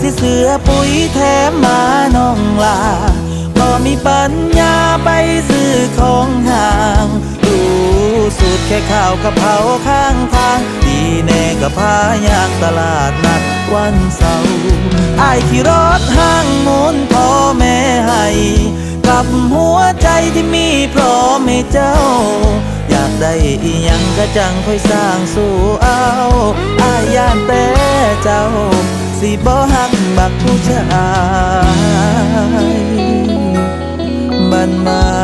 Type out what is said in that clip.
สิเสือปุ๋ยแถมมาน้องลาบ่มีปัญญาไปซื้อของห่างดูสูตรแค่ข้าวกะเพราข้างทาง ดีแน่กับพายางตลาดนัดวันเสาร์อายขี่รถห้างมุนพ่อแม่ให้กับหัวใจที่มีพร้อมให้เจ้า อยากได้อีหยังก็จังค่อยสร้างสู่เอาอายย่านแต่เจ้า สิบ่หักบักผู้ชายบันมา